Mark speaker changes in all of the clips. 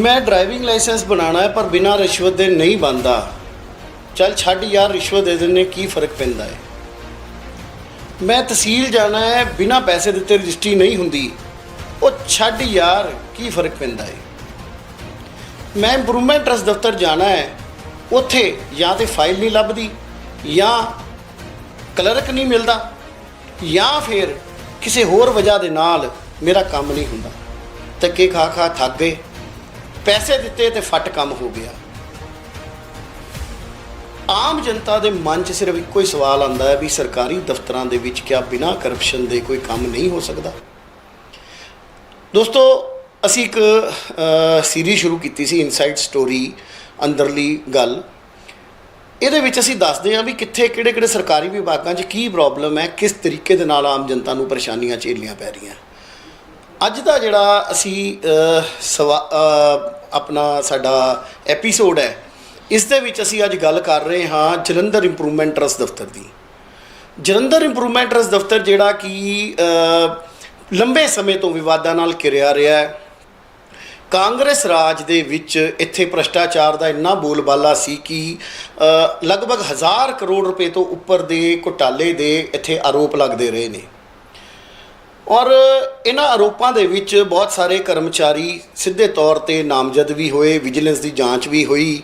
Speaker 1: ਮੈਂ driving licence ਬਣਾਉਣਾ ਹੈ, ਪਰ ਬਿਨਾਂ ਰਿਸ਼ਵਤ ਦੇ ਨਹੀਂ ਬਣਦਾ। ਚੱਲ ਛੱਡ ਯਾਰ, ਰਿਸ਼ਵਤ ਦੇ ਦਿੰਨੇ ਕੀ ਫ਼ਰਕ ਪੈਂਦਾ ਹੈ? ਮੈਂ ਤਹਿਸੀਲ ਜਾਣਾ ਹੈ, ਬਿਨਾਂ ਪੈਸੇ ਦਿੱਤੇ ਰਜਿਸਟਰੀ ਨਹੀਂ ਹੁੰਦੀ। ਉਹ ਛੱਡ ਯਾਰ, ਕੀ ਫ਼ਰਕ ਪੈਂਦਾ ਹੈ? ਮੈਂ ਇੰਪਰੂਵਮੈਂਟ ਟਰਸਟ ਦਫ਼ਤਰ ਜਾਣਾ ਹੈ। ਉੱਥੇ ਜਾਂ ਤੇ ਫਾਈਲ ਨਹੀਂ ਲੱਭਦੀ, ਜਾਂ ਕਲਰਕ ਨਹੀਂ ਮਿਲਦਾ, ਜਾਂ ਫਿਰ ਕਿਸੇ ਹੋਰ ਵਜ੍ਹਾ ਦੇ ਨਾਲ ਮੇਰਾ ਕੰਮ ਨਹੀਂ ਹੁੰਦਾ। ਧੱਕੇ ਖਾ ਖਾ ਥੱਕ ਗਏ। ਪੈਸੇ ਦਿੱਤੇ ਤੇ ਫਟ ਕੰਮ ਹੋ ਗਿਆ। ਆਮ ਜਨਤਾ ਦੇ ਮਨ 'ਚ ਸਿਰਫ ਇੱਕੋ ਹੀ ਸਵਾਲ ਆਉਂਦਾ ਹੈ ਵੀ ਸਰਕਾਰੀ ਦਫ਼ਤਰਾਂ ਦੇ ਵਿੱਚ ਕਿਆ ਬਿਨਾਂ ਕਰਪਸ਼ਨ ਦੇ ਕੋਈ ਕੰਮ ਨਹੀਂ ਹੋ ਸਕਦਾ। ਦੋਸਤੋ, ਅਸੀਂ ਇੱਕ ਸੀਰੀਜ਼ ਸ਼ੁਰੂ ਕੀਤੀ ਸੀ ਇਨਸਾਈਡ ਸਟੋਰੀ ਅੰਦਰਲੀ ਗੱਲ। ਇਹਦੇ ਵਿੱਚ ਅਸੀਂ ਦੱਸਦੇ ਹਾਂ ਵੀ ਕਿੱਥੇ ਕਿਹੜੇ ਕਿਹੜੇ ਸਰਕਾਰੀ ਵਿਭਾਗਾਂ 'ਚ ਕੀ ਪ੍ਰੋਬਲਮ ਹੈ, ਕਿਸ ਤਰੀਕੇ ਦੇ ਨਾਲ ਆਮ ਜਨਤਾ ਨੂੰ ਪਰੇਸ਼ਾਨੀਆਂ ਝੇਲਣੀਆਂ ਪੈ ਰਹੀਆਂ। ਅੱਜ ਦਾ ਜਿਹੜਾ ਅਸੀਂ ਸਵਾ- ਆਪਣਾ ਸਾਡਾ ਐਪੀਸੋਡ ਹੈ, ਇਸ ਦੇ ਵਿੱਚ ਅਸੀਂ ਅੱਜ ਗੱਲ ਕਰ ਰਹੇ ਹਾਂ ਜਲੰਧਰ ਇੰਪਰੂਵਮੈਂਟ ਟਰਸਟ ਦਫ਼ਤਰ ਦੀ। ਜਲੰਧਰ ਇੰਪਰੂਵਮੈਂਟ ਟਰਸਟ ਦਫ਼ਤਰ ਜਿਹੜਾ ਕਿ ਲੰਬੇ ਸਮੇਂ ਤੋਂ ਵਿਵਾਦਾਂ ਨਾਲ ਘਿਰਿਆ ਰਿਹਾ ਹੈ। ਕਾਂਗਰਸ ਰਾਜ ਦੇ ਵਿੱਚ ਇੱਥੇ ਭ੍ਰਸ਼ਟਾਚਾਰ ਦਾ ਇੰਨਾ ਬੋਲਬਾਲਾ ਸੀ ਕਿ ਲਗਭਗ ਹਜ਼ਾਰ ਕਰੋੜ ਰੁਪਏ ਤੋਂ ਉੱਪਰ ਦੇ ਘੁਟਾਲੇ ਦੇ ਇੱਥੇ ਆਰੋਪ ਲੱਗਦੇ ਰਹੇ ਨੇ। ਔਰ ਇਹਨਾਂ ਆਰੋਪਾਂ ਦੇ ਵਿੱਚ ਬਹੁਤ ਸਾਰੇ ਕਰਮਚਾਰੀ ਸਿੱਧੇ ਤੌਰ ਤੇ ਨਾਮਜ਼ਦ ਵੀ ਹੋਏ ਵਿਜੀਲੈਂਸ ਦੀ ਜਾਂਚ ਵੀ ਹੋਈ।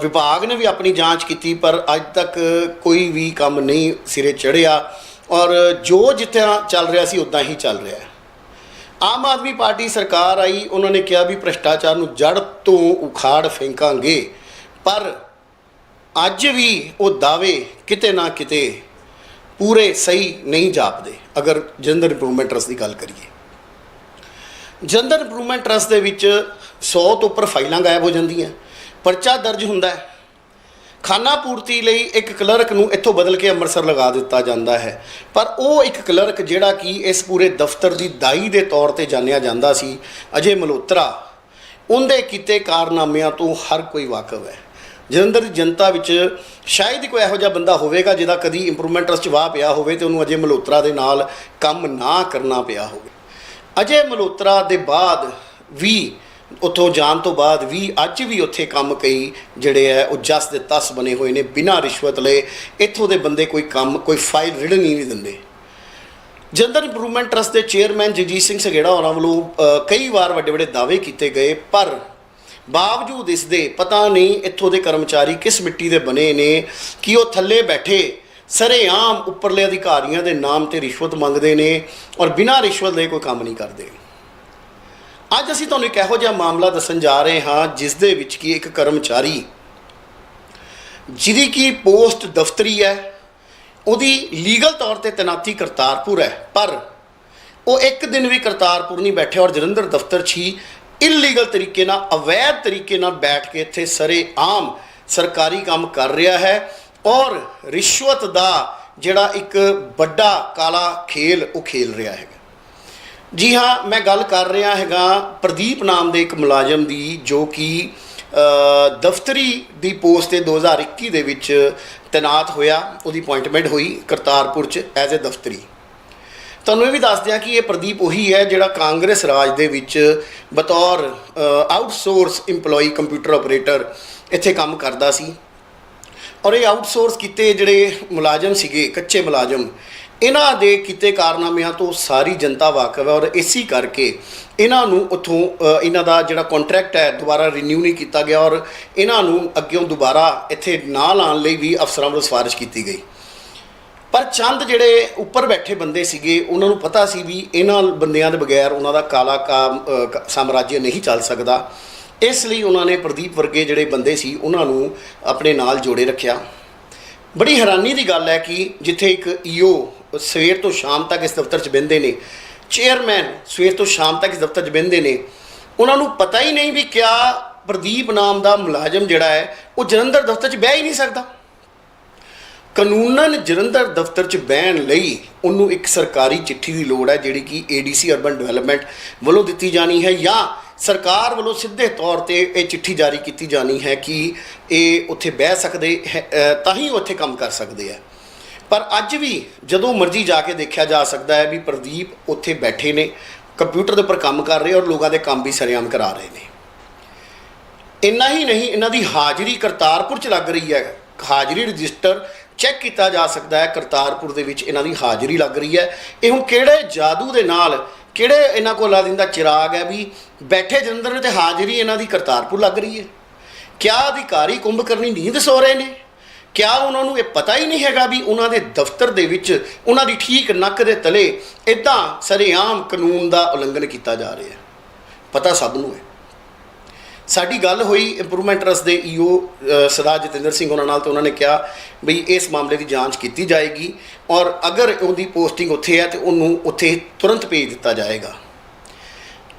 Speaker 1: ਵਿਭਾਗ ਨੇ ਵੀ ਆਪਣੀ ਜਾਂਚ ਕੀਤੀ, ਪਰ ਅੱਜ ਤੱਕ ਕੋਈ ਵੀ ਕੰਮ ਨਹੀਂ ਸਿਰੇ ਚੜਿਆ ਔਰ ਜੋ ਜਿੱਥੇ ਚੱਲ ਰਿਹਾ ਸੀ ਉਦਾਂ ਹੀ ਚੱਲ ਰਿਹਾ ਹੈ। ਆਮ ਆਦਮੀ ਪਾਰਟੀ ਸਰਕਾਰ ਆਈ, ਉਹਨਾਂ ਨੇ ਕਿਹਾ ਵੀ ਭ੍ਰਿਸ਼ਟਾਚਾਰ ਨੂੰ ਜੜ ਤੋਂ ਉਖਾੜ ਫੇਂਕਾਂਗੇ। ਪਰ ਅੱਜ ਵੀ ਉਹ ਦਾਅਵੇ ਕਿਤੇ ਨਾ ਕਿਤੇ ਪੂਰੇ ਸਹੀ ਨਹੀਂ ਜਾਪਦੇ। ਅਗਰ ਜਲੰਧਰ ਇੰਪਰੂਵਮੈਂਟ ਟਰਸਟ ਦੀ ਗੱਲ ਕਰੀਏ। ਜਲੰਧਰ ਇੰਪਰੂਵਮੈਂਟ ਟਰਸਟ ਦੇ ਵਿੱਚ 100 ਤੋਂ ਉੱਪਰ ਫਾਈਲਾਂ ਗਾਇਬ ਹੋ ਜਾਂਦੀਆਂ। ਪਰਚਾ ਦਰਜ ਹੁੰਦਾ ਹੈ। ਖਾਨਾ ਪੂਰਤੀ ਲਈ ਇੱਕ ਕਲਰਕ ਨੂੰ ਇੱਥੋਂ ਬਦਲ ਕੇ ਅੰਮ੍ਰਿਤਸਰ ਲਗਾ ਦਿੱਤਾ ਜਾਂਦਾ ਹੈ। ਪਰ ਉਹ ਇੱਕ ਕਲਰਕ ਜਿਹੜਾ ਕਿ ਇਸ ਪੂਰੇ ਦਫ਼ਤਰ ਦੀ ਦਾਈ ਦੇ ਤੌਰ ਤੇ ਜਾਣਿਆ ਜਾਂਦਾ ਸੀ, ਅਜੇ ਮਲਹੋਤਰਾ। ਉਹਦੇ ਕੀਤੇ ਕਾਰਨਾਮਿਆਂ ਤੋਂ ਹਰ ਕੋਈ ਵਾਕਿਫ ਹੈ। ਜਲੰਧਰ ਦੀ ਜਨਤਾ ਵਿੱਚ ਸ਼ਾਇਦ ਹੀ ਕੋਈ ਇਹੋ ਜਿਹਾ ਬੰਦਾ ਹੋਵੇਗਾ ਜਿਹਦਾ ਕਦੀ ਇੰਪਰੂਵਮੈਂਟ ਟਰਸਟ 'ਚ ਵਾਹ ਪਿਆ ਹੋਵੇ ਤੇ ਉਹਨੂੰ ਅਜੇ ਮਲਹੋਤਰਾ ਦੇ ਨਾਲ ਕੰਮ ਨਾ ਕਰਨਾ ਪਿਆ ਹੋਵੇ। ਅਜੇ ਮਲਹੋਤਰਾ ਦੇ ਬਾਅਦ ਵੀ, ਉੱਥੋਂ ਜਾਣ ਤੋਂ ਬਾਅਦ ਵੀ, ਅੱਜ ਵੀ ਉੱਥੇ ਕੰਮ ਕਈ ਜਿਹੜੇ ਹੈ, ਉਹ ਜਸ ਦੇ ਤਸ ਬਣੇ ਹੋਏ ਨੇ, ਬਿਨਾਂ ਰਿਸ਼ਵਤ ਲਏ ਇੱਥੋਂ ਦੇ ਬੰਦੇ ਕੋਈ ਕੰਮ, ਕੋਈ ਫਾਈਲ ਰਿੜਨ ਹੀ ਨਹੀਂ ਦਿੰਦੇ। ਜਲੰਧਰ ਇੰਪਰੂਵਮੈਂਟ ਟਰਸਟ ਦੇ ਚੇਅਰਮੈਨ ਜਗਜੀਤ ਸਿੰਘ ਸਗੇੜਾ ਹੋਰਾਂ ਵੱਲੋਂ ਕਈ ਵਾਰ ਵੱਡੇ ਵੱਡੇ ਦਾਅਵੇ ਕੀਤੇ ਗਏ, ਪਰ ਬਾਵਜੂਦ ਇਸ ਦੇ ਪਤਾ ਨਹੀਂ ਇੱਥੋਂ ਦੇ ਕਰਮਚਾਰੀ ਕਿਸ ਮਿੱਟੀ ਦੇ ਬਣੇ ਨੇ, ਕਿ ਉਹ ਥੱਲੇ ਬੈਠੇ, ਸਰੇਆਮ ਉੱਪਰਲੇ ਅਧਿਕਾਰੀਆਂ ਦੇ ਨਾਮ ਤੇ ਰਿਸ਼ਵਤ ਮੰਗਦੇ ਨੇ ਔਰ ਬਿਨਾਂ ਰਿਸ਼ਵਤ ਦੇ ਕੋਈ ਕੰਮ ਨਹੀਂ ਕਰਦੇ। ਅੱਜ ਅਸੀਂ ਤੁਹਾਨੂੰ ਇੱਕ ਇਹੋ ਜਿਹਾ ਮਾਮਲਾ ਦੱਸਣ ਜਾ ਰਹੇ ਹਾਂ, ਜਿਸ ਦੇ ਵਿੱਚ ਕਿ ਇੱਕ ਕਰਮਚਾਰੀ, ਜਿਹਦੀ ਕੀ ਪੋਸਟ ਦਫ਼ਤਰੀ ਹੈ, ਉਹਦੀ ਲੀਗਲ ਤੌਰ ਤੇ ਤੈਨਾਤੀ ਕਰਤਾਰਪੁਰ ਹੈ, ਪਰ ਉਹ ਇੱਕ ਦਿਨ ਵੀ ਕਰਤਾਰਪੁਰ ਨਹੀਂ ਬੈਠੇ ਔਰ ਜਲੰਧਰ ਦਫ਼ਤਰ 'ਚ ਹੀ ਇਲੀਗਲ ਤਰੀਕੇ ਨਾਲ, ਅਵੈਧ ਤਰੀਕੇ ਨਾਲ ਬੈਠ ਕੇ ਇੱਥੇ ਸਰੇ ਆਮ ਸਰਕਾਰੀ ਕੰਮ ਕਰ ਰਿਹਾ ਹੈ ਔਰ ਰਿਸ਼ਵਤ ਦਾ ਜਿਹੜਾ ਇੱਕ ਵੱਡਾ ਕਾਲਾ ਖੇਲ ਉਹ ਖੇਲ ਰਿਹਾ ਹੈਗਾ। ਜੀ ਹਾਂ, ਮੈਂ ਗੱਲ ਕਰ ਰਿਹਾ ਹੈਗਾ ਪ੍ਰਦੀਪ ਨਾਮ ਦੇ ਇੱਕ ਮੁਲਾਜ਼ਮ ਦੀ ਜੋ ਕਿ ਦਫ਼ਤਰੀ ਦੀ ਪੋਸਟ ਤੇ 2021 ਦੇ ਵਿੱਚ ਤੈਨਾਤ ਹੋਇਆ, ਉਹਦੀ ਅਪਾਇੰਟਮੈਂਟ ਹੋਈ ਕਰਤਾਰਪੁਰ ਚ ਐਜ਼ ਅ ਦਫ਼ਤਰੀ। ਤੁਹਾਨੂੰ ਇਹ ਵੀ ਦੱਸ ਦਿਆਂ ਕਿ ਇਹ ਪ੍ਰਦੀਪ ਉਹੀ ਹੈ ਜਿਹੜਾ ਕਾਂਗਰਸ ਰਾਜ ਦੇ ਵਿੱਚ ਬਤੌਰ ਆਊਟਸੋਰਸ EMPLOYE ਕੰਪਿਊਟਰ ਆਪਰੇਟਰ ਇੱਥੇ ਕੰਮ ਕਰਦਾ ਸੀ। ਔਰ ਇਹ ਆਊਟਸੋਰਸ ਕੀਤੇ ਜਿਹੜੇ ਮੁਲਾਜ਼ਮ ਸੀਗੇ, ਕੱਚੇ ਮੁਲਾਜ਼ਮ, ਇਹਨਾਂ ਦੇ ਕੀਤੇ ਕਾਰਨਾਮਿਆਂ ਤੋਂ ਸਾਰੀ ਜਨਤਾ ਵਾਕਿਫ ਹੈ ਔਰ ਇਸੇ ਕਰਕੇ ਇਹਨਾਂ ਨੂੰ ਉਥੋਂ ਇਹਨਾਂ ਦਾ ਜਿਹੜਾ ਕੰਟਰੈਕਟ ਹੈ ਦੁਬਾਰਾ ਰੀਨਿਊ ਨਹੀਂ ਕੀਤਾ ਗਿਆ ਔਰ ਇਹਨਾਂ ਨੂੰ ਅੱਗਿਓਂ ਦੁਬਾਰਾ ਇੱਥੇ ਨਾ ਲਾਉਣ ਲਈ ਵੀ ਅਫਸਰਾਂ ਵੱਲੋਂ ਸਿਫਾਰਿਸ਼ ਕੀਤੀ ਗਈ। ਪਰ ਚੰਦ ਜਿਹੜੇ ਉੱਪਰ ਬੈਠੇ ਬੰਦੇ ਸੀਗੇ, ਉਹਨਾਂ ਨੂੰ ਪਤਾ ਸੀ ਵੀ ਇਹਨਾਂ ਬੰਦਿਆਂ ਦੇ ਬਗੈਰ ਉਹਨਾਂ ਦਾ ਕਾਲਾ ਕਾਮ ਕ- ਸਾਮਰਾਜ්य ਨਹੀਂ ਚੱਲ ਸਕਦਾ। ਇਸ ਲਈ ਉਹਨਾਂ ਨੇ ਪ੍ਰਦੀਪ ਵਰਗੇ ਜਿਹੜੇ ਬੰਦੇ ਸੀ, ਉਹਨਾਂ ਨੂੰ ਆਪਣੇ ਨਾਲ ਜੋੜੇ ਰੱਖਿਆ। ਬੜੀ ਹੈਰਾਨੀ ਦੀ ਗੱਲ ਹੈ ਕਿ ਜਿੱਥੇ ਇੱਕ ਈਓ ਸਵੇਰ ਤੋਂ ਸ਼ਾਮ ਤੱਕ ਇਸ ਦਫ਼ਤਰ 'ਚ ਬਹਿੰਦੇ ਨੇ, ਚੇਅਰਮੈਨ ਸਵੇਰ ਤੋਂ ਸ਼ਾਮ ਤੱਕ ਇਸ ਦਫ਼ਤਰ 'ਚ ਬਹਿੰਦੇ ਨੇ, ਉਹਨਾਂ ਨੂੰ ਪਤਾ ਹੀ ਨਹੀਂ ਵੀ ਕਿਆ ਪ੍ਰਦੀਪ ਨਾਮ ਦਾ ਮੁਲਾਜ਼ਮ ਜਿਹੜਾ ਹੈ, ਉਹ ਜਲੰਧਰ ਦਫ਼ਤਰ 'ਚ ਬਹਿ ਹੀ ਨਹੀਂ ਸਕਦਾ। ਕਾਨੂੰਨਨ ਜਲੰਧਰ ਦਫ਼ਤਰ 'ਚ ਬਹਿਣ ਲਈ ਉਹਨੂੰ ਇੱਕ ਸਰਕਾਰੀ ਚਿੱਠੀ ਦੀ ਲੋੜ ਹੈ, ਜਿਹੜੀ ਕਿ ਏਡੀਸੀ ਅਰਬਨ ਡਿਵੈਲਪਮੈਂਟ ਵੱਲੋਂ ਦਿੱਤੀ ਜਾਣੀ ਹੈ ਜਾਂ ਸਰਕਾਰ ਵੱਲੋਂ ਸਿੱਧੇ ਤੌਰ ਤੇ ਇਹ ਚਿੱਠੀ ਜਾਰੀ ਕੀਤੀ ਜਾਣੀ ਹੈ ਕਿ ਇਹ ਉੱਥੇ ਬਹਿ ਸਕਦੇ ਹੈ- ਤਾਂ ਹੀ ਉਹ ਉੱਥੇ ਕੰਮ ਕਰ ਸਕਦੇ ਆ ਪਰ ਅੱਜ ਵੀ ਜਦੋਂ ਮਰਜ਼ੀ ਜਾ ਕੇ ਦੇਖਿਆ ਜਾ ਸਕਦਾ ਹੈ ਵੀ ਪ੍ਰਦੀਪ ਉੱਥੇ ਬੈਠੇ ਨੇ, ਕੰਪਿਊਟਰ ਦੇ ਉੱਪਰ ਕੰਮ ਕਰ ਰਹੇ ਔਰ ਲੋਕਾਂ ਦੇ ਕੰਮ ਵੀ ਸਰੇਆਮ ਕਰਾ ਰਹੇ ਨੇ। ਇੰਨਾ ਹੀ ਨਹੀਂ, ਇਹਨਾਂ ਦੀ ਹਾਜ਼ਰੀ ਕਰਤਾਰਪੁਰ ਚ ਲੱਗ ਰਹੀ ਹੈ। ਹਾਜ਼ਰੀ ਰਜਿਸਟਰ ਚੈੱਕ ਕੀਤਾ ਜਾ ਸਕਦਾ ਹੈ ਕਰਤਾਰਪੁਰ ਦੇ ਵਿੱਚ ਇਹਨਾਂ ਦੀ ਹਾਜ਼ਰੀ ਲੱਗ ਰਹੀ ਹੈ। ਇਹ ਹੁਣ ਕਿਹੜੇ ਜਾਦੂ ਦੇ ਨਾਲ, ਕਿਹੜੇ ਇਹਨਾਂ ਕੋਲ ਅਲਾਦੀਨ ਦਾ ਚਿਰਾਗ ਹੈ ਵੀ ਬੈਠੇ ਜਲੰਧਰ ਨੇ ਤੇ ਹਾਜ਼ਰੀ ਇਹਨਾਂ ਦੀ ਕਰਤਾਰਪੁਰ ਲੱਗ ਰਹੀ ਹੈ? ਕਿਆ ਅਧਿਕਾਰੀ ਕੁੰਭਕਰਨੀ ਨੀਂਦ ਸੋ ਰਹੇ ਨੇ? ਕਿਆ ਉਹਨਾਂ ਨੂੰ ਇਹ ਪਤਾ ਹੀ ਨਹੀਂ ਹੈਗਾ ਵੀ ਉਹਨਾਂ ਦੇ ਦਫ਼ਤਰ ਦੇ ਵਿੱਚ ਉਹਨਾਂ ਦੀ ਠੀਕ ਨੱਕ ਦੇ ਤਲੇ ਇਦਾਂ ਸਰੇਆਮ ਕਾਨੂੰਨ ਦਾ ਉਲੰਘਣ ਕੀਤਾ ਜਾ ਰਿਹਾ ਹੈ? ਪਤਾ ਸਭ ਨੂੰ ਹੈ। ਸਾਡੀ ਗੱਲ ਹੋਈ ਇੰਪਰੂਵਮੈਂਟ ਟਰਸਟ ਦੇ ਈਓ ਸਰਦਾਰ ਜਤਿੰਦਰ ਸਿੰਘ ਉਹਨਾਂ ਨਾਲ ਤੇ ਉਹਨਾਂ ਨੇ ਕਿਹਾ ਵੀ ਇਸ ਮਾਮਲੇ ਦੀ ਜਾਂਚ ਕੀਤੀ ਜਾਏਗੀ ਔਰ ਅਗਰ ਉਹਦੀ ਪੋਸਟਿੰਗ ਉੱਥੇ ਹੈ ਤੇ ਉਹਨੂੰ ਉੱਥੇ ਤੁਰੰਤ ਭੇਜ ਦਿੱਤਾ ਜਾਏਗਾ।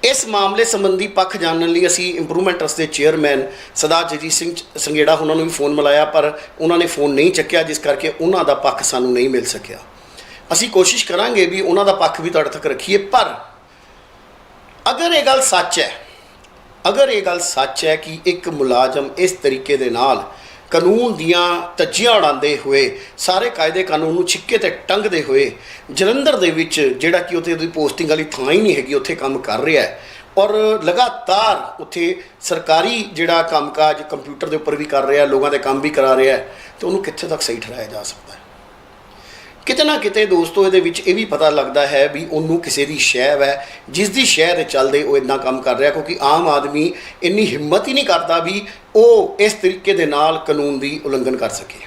Speaker 1: ਇਸ ਮਾਮਲੇ ਸੰਬੰਧੀ ਪੱਖ ਜਾਣਨ ਲਈ ਅਸੀਂ ਇੰਪਰੂਵਮੈਂਟ ਟਰਸਟ ਦੇ ਚੇਅਰਮੈਨ ਸਰਦਾਰ ਜਗਜੀਤ ਸਿੰਘ ਸੰਗੇੜਾ ਉਹਨਾਂ ਨੂੰ ਵੀ ਫੋਨ ਮਿਲਾਇਆ, ਪਰ ਉਹਨਾਂ ਨੇ ਫੋਨ ਨਹੀਂ ਚੱਕਿਆ, ਜਿਸ ਕਰਕੇ ਉਹਨਾਂ ਦਾ ਪੱਖ ਸਾਨੂੰ ਨਹੀਂ ਮਿਲ ਸਕਿਆ। ਅਸੀਂ ਕੋਸ਼ਿਸ਼ ਕਰਾਂਗੇ ਵੀ ਉਹਨਾਂ ਦਾ ਪੱਖ ਵੀ ਤੁਹਾਡੇ ਤੱਕ ਰੱਖੀਏ, ਪਰ ਅਗਰ ਇਹ ਗੱਲ ਸੱਚ ਹੈ ਅਗਰ ਇਹ ਗੱਲ ਸੱਚ ਹੈ ਕਿ ਇੱਕ ਮੁਲਾਜ਼ਮ ਇਸ ਤਰੀਕੇ ਦੇ ਨਾਲ ਕਾਨੂੰਨ ਦੀਆਂ ਤੱਜੀਆਂ ਉਡਾਉਂਦੇ ਹੋਏ, ਸਾਰੇ ਕਾਇਦੇ ਕਾਨੂੰਨ ਨੂੰ ਛਿੱਕੇ ਤੇ ਟੰਗਦੇ ਹੋਏ, ਜਲੰਧਰ ਦੇ ਵਿੱਚ ਜਿਹੜਾ ਕਿ ਉੱਥੇ ਉਹਦੀ ਪੋਸਟਿੰਗ ਵਾਲੀ ਥਾਂ ਹੀ ਨਹੀਂ ਹੈਗੀ, ਉੱਥੇ ਕੰਮ ਕਰ ਰਿਹਾ ਹੈ, ਔਰ ਲਗਾਤਾਰ ਉੱਥੇ ਸਰਕਾਰੀ ਜਿਹੜਾ ਕੰਮਕਾਜ ਕੰਪਿਊਟਰ ਦੇ ਉੱਪਰ ਵੀ ਕਰ ਰਿਹਾ, ਲੋਕਾਂ ਦੇ ਕੰਮ ਵੀ ਕਰਾ ਰਿਹਾ ਹੈ, ਤੇ ਉਹਨੂੰ ਕਿੱਥੇ ਤੱਕ ਸਹੀ ਠਹਿਰਾਇਆ ਜਾ ਸਕਦਾ ਹੈ? ਕਿਤੇ ਨਾ ਕਿਤੇ ਦੋਸਤੋ ਇਹਦੇ ਵਿੱਚ ਇਹ ਵੀ ਪਤਾ ਲੱਗਦਾ ਹੈ ਵੀ ਉਹਨੂੰ ਕਿਸੇ ਦੀ ਸ਼ਹਿ ਹੈ ਜਿਸ ਦੀ ਸ਼ਹਿ ਦੇ ਚੱਲਦੇ ਉਹ ਇਦਾਂ ਕੰਮ ਕਰ ਰਿਹਾ ਕਿਉਂਕਿ ਆਮ ਆਦਮੀ ਇੰਨੀ ਹਿੰਮਤ ਹੀ ਨਹੀਂ ਕਰਦਾ ਵੀ ਉਹ ਇਸ ਤਰੀਕੇ ਦੇ ਨਾਲ ਕਾਨੂੰਨ ਦੀ ਉਲੰਘਣ ਕਰ ਸਕੇ।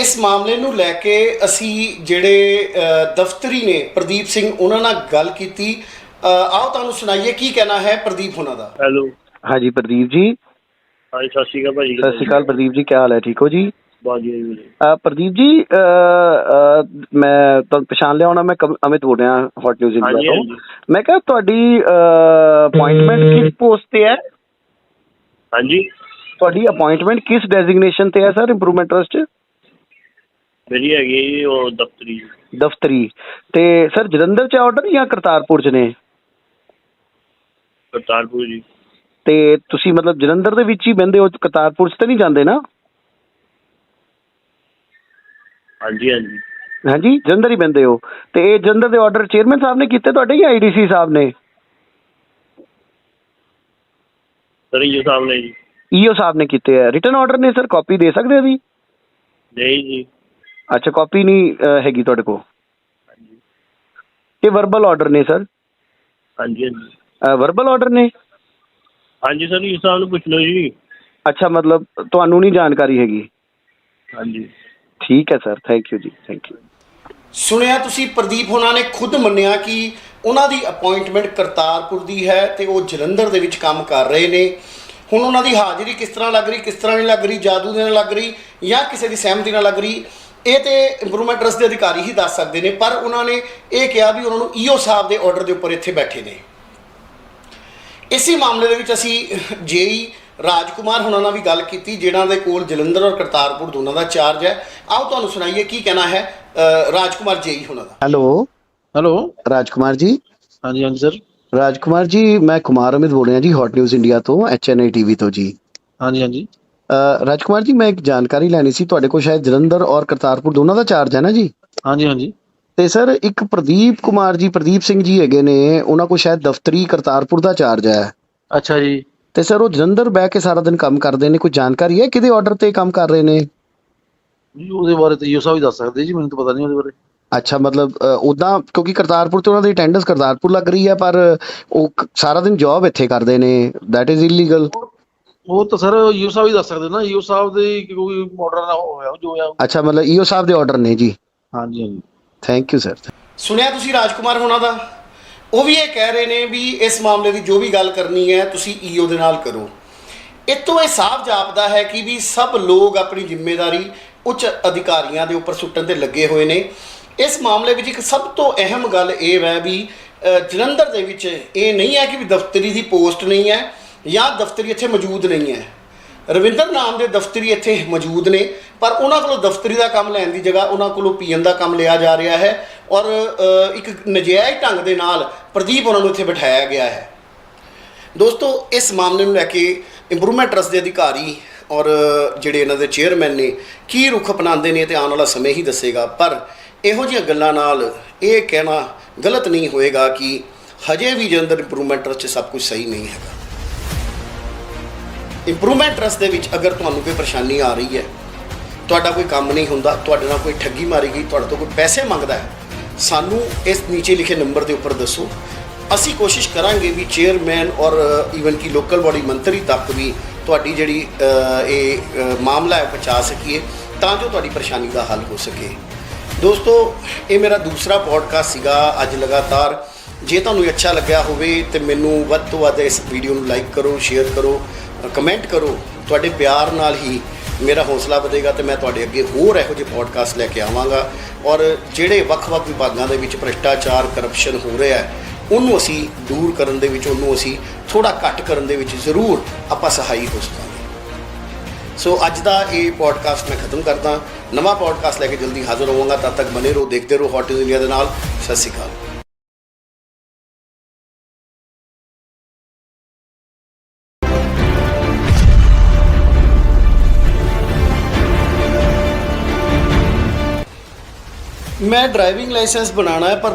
Speaker 1: ਇਸ ਮਾਮਲੇ ਨੂੰ ਲੈ ਕੇ ਅਸੀਂ ਜਿਹੜੇ ਦਫ਼ਤਰੀ ਨੇ ਪ੍ਰਦੀਪ ਸਿੰਘ ਉਹਨਾਂ ਨਾਲ ਗੱਲ ਕੀਤੀ। ਆਓ ਤੁਹਾਨੂੰ ਸੁਣਾਈਏ ਕੀ ਕਹਿਣਾ ਹੈ ਪ੍ਰਦੀਪ ਉਹਨਾਂ ਦਾ?
Speaker 2: ਹੈਲੋ।
Speaker 3: ਹਾਂਜੀ ਪ੍ਰਦੀਪ ਜੀ।
Speaker 2: ਹਾਂਜੀ ਸਤਿ ਸ਼੍ਰੀ ਅਕਾਲ ਭਾਜੀ।
Speaker 3: ਸਤਿ ਸ਼੍ਰੀ ਅਕਾਲ ਪ੍ਰਦੀਪ ਜੀ ਕੀ ਹਾਲ ਹੈ? ਠੀਕ ਹੋ ਜੀ? ਪ੍ਰਦੀਪ ਜੀ ਮੈਂ ਤੁਹਾਨੂੰ ਪਛਾਣ ਲਿਆ ਹੋਣਾ ਮੈਂ ਅਮਿਤ ਬੋਲ ਰਿਹਾ ਹੌਟ ਨਿਊਜ਼ ਇੰਡੀਆ ਤੋਂ। ਮੈਂ ਕਿਹਾ ਤੁਹਾਡੀ ਅਪਾਇੰਟਮੈਂਟ ਕਿਸ ਪੋਸਟ ਤੇ ਹੈ?
Speaker 2: ਹਾਂਜੀ।
Speaker 3: ਤੁਹਾਡੀ ਅਪਾਇੰਟਮੈਂਟ ਕਿਸ ਡੈਜ਼ਿਗਨੇਸ਼ਨ ਤੇ ਹੈ ਸਰ ਇੰਪਰੂਵਮੈਂਟ ਟਰਸਟ
Speaker 2: ਮੇਰੀ ਹੈਗੀ ਉਹ ਦਫ਼ਤਰੀ।
Speaker 3: ਦਫ਼ਤਰੀ। ਤੇ ਸਰ ਜਲੰਧਰ ਚ ਆਰਡਰ ਜਾਂ ਕਰਤਾਰਪੁਰ ਚ ਨੇ?
Speaker 2: ਕਰਤਾਰਪੁਰ ਜੀ।
Speaker 3: ਤੇ ਤੁਸੀਂ ਮਤਲਬ ਜਲੰਧਰ ਦੇ ਵਿੱਚ ਹੀ ਬੰਦੇ ਹੋ ਕਰਤਾਰਪੁਰ ਚ ਤਾਂ ਨਹੀਂ ਜਾਂਦੇ ਨਾ?
Speaker 2: ਹਾਂਜੀ ਹਾਂਜੀ।
Speaker 3: ਹਾਂਜੀ ਜਲੰਧਰ ਹੀ ਬੰਦੇ ਹੋ। ਤੇ ਇਹ ਜਲੰਧਰ ਦੇ ਆਰਡਰ ਚੇਅਰਮੈਨ ਸਾਹਿਬ ਨੇ ਕੀਤੇ ਤੁਹਾਡੇ ਜਾਂ ਆਈਡੀਸੀ ਸਾਹਿਬ ਨੇ?
Speaker 2: ਸਰ ਇਹ ਸਾਹਮਣੇ ਜੀ।
Speaker 3: ਈਓ ਸਾਹਿਬ ਨੇ ਕੀਤੇ ਆ। ਰਿਟਨ ਆਰਡਰ ਨੇ ਸਰ ਕਾਪੀ ਦੇ ਸਕਦੇ ਹੋ ਜੀ?
Speaker 2: ਨਹੀਂ ਜੀ।
Speaker 3: ਅੱਛਾ ਕਾਪੀ ਨਹੀਂ ਅਹ, ਹੈਗੀ ਤੁਹਾਡੇ ਕੋਲ।
Speaker 2: ਹਾਂਜੀ।
Speaker 3: ਇਹ ਵਰਬਲ ਆਰਡਰ ਨੇ ਸਰ।
Speaker 2: ਹਾਂਜੀ ਹਾਂਜੀ।
Speaker 3: ਵਰਬਲ ਆਰਡਰ ਨੇ?
Speaker 2: ਹਾਂਜੀ ਸਰ ਇਹ ਸਾਹਿਬ ਨੂੰ ਪੁੱਛ ਲਓ ਜੀ।
Speaker 3: ਅੱਛਾ ਮਤਲਬ ਤੁਹਾਨੂੰ ਨਹੀਂ ਜਾਣਕਾਰੀ ਹੈਗੀ।
Speaker 2: ਹਾਂਜੀ।
Speaker 3: ਠੀਕ ਹੈ ਸਰ ਥੈਂਕ ਯੂ ਜੀ ਥੈਂਕ ਯੂ
Speaker 1: ਸੁਣਿਆ ਤੁਸੀਂ ਪ੍ਰਦੀਪ ਹੋਣਾ ਨੇ ਖੁਦ ਮੰਨਿਆ ਕਿ ਉਹਨਾਂ ਦੀ ਅਪਾਇੰਟਮੈਂਟ ਕਰਤਾਰਪੁਰ ਦੀ ਹੈ ਤੇ ਉਹ ਜਲੰਧਰ ਦੇ ਵਿੱਚ ਕੰਮ ਕਰ ਰਹੇ ਨੇ। ਹੁਣ ਉਹਨਾਂ ਦੀ ਹਾਜ਼ਰੀ ਕਿਸ ਤਰ੍ਹਾਂ ਲੱਗ ਰਹੀ, ਕਿਸ ਤਰ੍ਹਾਂ ਨਹੀਂ ਲੱਗ ਰਹੀ, ਜਾਦੂ ਦੇ ਨਾਲ ਲੱਗ ਰਹੀ ਜਾਂ ਕਿਸੇ ਦੀ ਸਹਿਮਤੀ ਨਾਲ ਲੱਗ ਰਹੀ, ਇਹ ਤੇ ਇੰਪਰੂਵਮੈਂਟ ਟਰਸਟ ਦੇ ਅਧਿਕਾਰੀ ਹੀ ਦੱਸ ਸਕਦੇ ਨੇ, ਪਰ ਉਹਨਾਂ ਨੇ ਇਹ ਕਿਹਾ ਵੀ ਉਹਨਾਂ ਨੂੰ ਈਓ ਸਾਹਿਬ ਦੇ ਆਰਡਰ ਦੇ ਉੱਪਰ ਇੱਥੇ ਬੈਠੇ ਨੇ। ਇਸੇ ਮਾਮਲੇ ਦੇ ਵਿੱਚ ਅਸੀਂ ਜੇਈ ਰਾਜਕੁਮਾਰ ਹੁਣਾਂ ਨਾਲ ਵੀ ਗੱਲ ਕੀਤੀ ਜਿਨ੍ਹਾਂ ਦੇ ਕੋਲ ਜਲੰਧਰ ਔਰ ਕਰਤਾਰਪੁਰ ਦੋਨਾਂ ਦਾ ਚਾਰਜ ਹੈ। ਆਓ ਤੁਹਾਨੂੰ ਸੁਣਾਈਏ ਕੀ ਕਹਿਣਾ ਹੈ ਰਾਜਕੁਮਾਰ ਜੇਈ ਹੁਣਾਂ ਦਾ।
Speaker 3: ਹੈਲੋ।
Speaker 4: ਹੈਲੋ।
Speaker 3: ਰਾਜਕੁਮਾਰ ਜੀ।
Speaker 4: ਹਾਂਜੀ ਹਾਂਜੀ ਸਰ।
Speaker 3: ਰਾਜਕੁਮਾਰ ਜੀ ਮੈਂ ਕੁਮਾਰ ਅਮਿਤ ਬੋਲ ਰਿਹਾ ਜੀ ਹੌਟ ਨਿਊਜ਼ ਇੰਡੀਆ ਤੋਂ ਐਚਐਨਆਈ ਟੀਵੀ ਤੋਂ ਜੀ।
Speaker 4: ਹਾਂਜੀ ਹਾਂਜੀ।
Speaker 3: ਰਾਜਕੁਮਾਰ ਜੀ ਮੈਂ ਇੱਕ ਜਾਣਕਾਰੀ ਲੈਣੀ ਸੀ ਤੁਹਾਡੇ ਕੋਲ ਸ਼ਾਇਦ ਜਲੰਧਰ ਔਰ ਕਰਤਾਰਪੁਰ ਦੋਨਾਂ ਦਾ ਚਾਰਜ ਹੈ ਨਾ ਜੀ?
Speaker 4: ਹਾਂਜੀ ਹਾਂਜੀ।
Speaker 3: ਤੇ ਸਰ ਇੱਕ ਪ੍ਰਦੀਪ ਕੁਮਾਰ ਜੀ ਪ੍ਰਦੀਪ ਸਿੰਘ ਜੀ ਹੈਗੇ ਨੇ ਉਹਨਾਂ ਕੋਲ ਸ਼ਾਇਦ ਦਫ਼ਤਰੀ ਕਰਤਾਰਪੁਰ ਦਾ ਚਾਰਜ ਹੈ।
Speaker 4: ਅੱਛਾ ਜੀ।
Speaker 3: ਤੇ ਸਰ ਉਹ ਜਲੰਧਰ ਬਹਿ ਕੇ ਸਾਰਾ ਦਿਨ ਕੰਮ ਕਰਦੇ ਨੇ ਕੋਈ ਜਾਣਕਾਰੀ ਹੈ ਕਿਹਦੇ ਆਰਡਰ ਤੇ ਕੰਮ ਕਰ ਰਹੇ ਨੇ?
Speaker 4: ਜੀ ਉਹਦੇ ਬਾਰੇ ਤਾਂ ਯੋ ਸਾਹਿਬ ਹੀ ਦੱਸ ਸਕਦੇ ਜੀ ਮੈਨੂੰ ਤਾਂ ਪਤਾ ਨਹੀਂ ਉਹਦੇ ਬਾਰੇ।
Speaker 3: ਅੱਛਾ ਮਤਲਬ ਉਦਾਂ ਕਿਉਂਕਿ ਕਰਤਾਰਪੁਰ ਤੇ ਉਹਨਾਂ ਦੀ ਅਟੈਂਡੈਂਸ ਕਰਤਾਰਪੁਰ ਲੱਗ ਰਹੀ ਹੈ ਪਰ ਉਹ ਸਾਰਾ ਦਿਨ ਜੌਬ ਇੱਥੇ ਕਰਦੇ ਨੇ ਥੈਟ ਇਜ਼ ਇਲੀਗਲ
Speaker 4: ਉਹ ਤਾਂ ਸਰ ਯੋ ਸਾਹਿਬ ਹੀ ਦੱਸ ਸਕਦੇ ਨਾ ਯੋ ਸਾਹਿਬ ਦੇ ਕੋਈ ਆਰਡਰ ਨਾ ਹੋਇਆ ਜੋ ਹੋਇਆ।
Speaker 3: ਅੱਛਾ ਮਤਲਬ ਈਓ ਸਾਹਿਬ ਦੇ ਆਰਡਰ ਨੇ ਜੀ।
Speaker 4: ਹਾਂਜੀ ਹਾਂਜੀ।
Speaker 3: ਥੈਂਕ ਯੂ ਸਰ
Speaker 1: ਸੁਣਿਆ ਤੁਸੀਂ ਰਾਜਕੁਮਾਰ ਹੋਣਾ ਦਾ? ਉਹ ਵੀ ਇਹ ਕਹਿ ਰਹੇ ਨੇ ਵੀ ਇਸ ਮਾਮਲੇ ਦੀ ਜੋ ਵੀ ਗੱਲ ਕਰਨੀ ਹੈ, ਤੁਸੀਂ ਈਓ ਦੇ ਨਾਲ ਕਰੋ। ਇਤੋਂ ਇਹ ਸਾਫ਼ ਜਾਪਦਾ ਹੈ ਕਿ ਵੀ ਸਭ ਲੋਕ ਆਪਣੀ ਜ਼ਿੰਮੇਵਾਰੀ ਉੱਚ ਅਧਿਕਾਰੀਆਂ ਦੇ ਉੱਪਰ ਸੁੱਟਣ ਤੇ ਲੱਗੇ ਹੋਏ ਨੇ। ਇਸ ਮਾਮਲੇ ਵਿੱਚ ਇੱਕ ਸਭ ਤੋਂ ਅਹਿਮ ਗੱਲ ਇਹ ਹੈ ਵੀ ਜਲੰਧਰ ਦੇ ਵਿੱਚ ਇਹ ਨਹੀਂ ਹੈ ਕਿ ਵੀ ਦਫ਼ਤਰੀ ਦੀ ਪੋਸਟ ਨਹੀਂ ਹੈ ਜਾਂ ਦਫ਼ਤਰੀ ਇੱਥੇ ਮੌਜੂਦ ਨਹੀਂ ਹੈ। ਰਵਿੰਦਰ ਨਾਮ ਦੇ ਦਫ਼ਤਰੀ ਇੱਥੇ ਮੌਜੂਦ ਨੇ, ਪਰ ਉਹਨਾਂ ਕੋਲੋਂ ਦਫ਼ਤਰੀ ਦਾ ਕੰਮ ਲੈਣ ਦੀ ਜਗ੍ਹਾ ਉਹਨਾਂ ਕੋਲੋਂ ਪੀਐਨ ਦਾ ਕੰਮ ਲਿਆ ਜਾ ਰਿਹਾ ਹੈ ਔਰ ਇੱਕ ਨਜਾਇਜ਼ ਢੰਗ ਦੇ ਨਾਲ ਪ੍ਰਦੀਪ ਉਹਨਾਂ ਨੂੰ ਇੱਥੇ ਬਿਠਾਇਆ ਗਿਆ ਹੈ। ਦੋਸਤੋ, ਇਸ ਮਾਮਲੇ ਨੂੰ ਲੈ ਕੇ ਇੰਪਰੂਵਮੈਂਟ ਟਰਸਟ ਦੇ ਅਧਿਕਾਰੀ ਔਰ ਜਿਹੜੇ ਇਹਨਾਂ ਦੇ ਚੇਅਰਮੈਨ ਨੇ, ਕੀ ਰੁਖ ਅਪਣਾਉਂਦੇ ਨੇ ਤੇ ਆਉਣ ਵਾਲਾ ਸਮੇਂ ਹੀ ਦੱਸੇਗਾ। ਪਰ ਇਹੋ ਜਿਹੀਆਂ ਗੱਲਾਂ ਨਾਲ ਇਹ ਕਹਿਣਾ ਗਲਤ ਨਹੀਂ ਹੋਏਗਾ ਕਿ ਹਜੇ ਵੀ ਜਲੰਧਰ ਇੰਪਰੂਵਮੈਂਟ ਟਰਸਟ 'ਚ ਸਭ ਕੁਝ ਸਹੀ ਨਹੀਂ ਹੈਗਾ। ਇੰਪਰੂਵਮੈਂਟ ਟਰਸਟ ਦੇ ਵਿੱਚ ਅਗਰ ਤੁਹਾਨੂੰ ਕੋਈ ਪਰੇਸ਼ਾਨੀ ਆ ਰਹੀ ਹੈ, ਤੁਹਾਡਾ ਕੋਈ ਕੰਮ ਨਹੀਂ ਹੁੰਦਾ, ਤੁਹਾਡੇ ਨਾਲ ਕੋਈ ਠੱਗੀ ਮਾਰੀ ਗਈ, ਤੁਹਾਡੇ ਤੋਂ ਕੋਈ ਪੈਸੇ ਮੰਗਦਾ ਹੈ, ਸਾਨੂੰ ਇਸ ਨੀਚੇ ਲਿਖੇ ਨੰਬਰ ਦੇ ਉੱਪਰ ਦੱਸੋ। ਅਸੀਂ ਕੋਸ਼ਿਸ਼ ਕਰਾਂਗੇ ਵੀ ਚੇਅਰਮੈਨ ਔਰ ਈਵਨ ਕਿ ਲੋਕਲ ਬਾਡੀ ਮੰਤਰੀ ਤੱਕ ਵੀ ਤੁਹਾਡੀ ਜਿਹੜੀ ਇਹ ਮਾਮਲਾ ਹੈ ਪਹੁੰਚਾ ਸਕੀਏ, ਤਾਂ ਜੋ ਤੁਹਾਡੀ ਪਰੇਸ਼ਾਨੀ ਦਾ ਹੱਲ ਹੋ ਸਕੇ। ਦੋਸਤੋ, ਇਹ ਮੇਰਾ ਦੂਸਰਾ ਪੋਡਕਾਸਟ ਸੀਗਾ, ਅੱਜ ਲਗਾਤਾਰ ਜੇ ਤੁਹਾਨੂੰ ਅੱਛਾ ਲੱਗਿਆ ਹੋਵੇ ਤੇ ਮੈਨੂੰ ਵੱਧ ਤੋਂ ਵੱਧ ਇਸ ਵੀਡੀਓ ਨੂੰ ਲਾਈਕ ਕਰੋ ਸ਼ੇਅਰ ਕਰੋ ਕਮੈਂਟ ਕਰੋ। ਤੁਹਾਡੇ ਪਿਆਰ ਨਾਲ ਹੀ ਮੇਰਾ ਹੌਸਲਾ ਵਧੇਗਾ ਤੇ ਮੈਂ ਤੁਹਾਡੇ ਅੱਗੇ ਹੋਰ ਇਹੋ ਜਿਹੇ ਪੋਡਕਾਸਟ ਲੈ ਕੇ ਆਵਾਂਗਾ। ਔਰ ਜਿਹੜੇ ਵੱਖ-ਵੱਖ ਵਿਭਾਗਾਂ ਦੇ ਵਿੱਚ ਭ੍ਰਿਸ਼ਟਾਚਾਰ ਕਰਪਸ਼ਨ ਹੋ ਰਿਹਾ ਹੈ, ਉਹਨੂੰ ਅਸੀਂ ਦੂਰ ਕਰਨ ਦੇ ਵਿੱਚ, ਉਹਨੂੰ ਅਸੀਂ ਥੋੜਾ ਘੱਟ ਕਰਨ ਦੇ ਵਿੱਚ ਜ਼ਰੂਰ ਆਪਾਂ ਸਹਾਈ ਹੋ ਸਕਾਂਗੇ। ਸੋ ਅੱਜ ਦਾ ਇਹ ਪੋਡਕਾਸਟ ਮੈਂ ਖਤਮ ਕਰਦਾ। ਨਵਾਂ ਪੋਡਕਾਸਟ ਲੈ ਕੇ ਜਲਦੀ ਹਾਜ਼ਰ ਹੋਵਾਂਗਾ। ਤਦ ਤੱਕ ਬਨੇ ਰਹੋ, ਦੇਖਦੇ ਰਹੋ ਹੌਟ ਇੰਡੀਆ ਦੇ ਨਾਲ। ਸਤਿ ਸ਼੍ਰੀ ਅਕਾਲ। ਮੈਂ ਡਰਾਈਵਿੰਗ ਲਾਇਸੈਂਸ ਬਣਾਉਣਾ ਹੈ ਪਰ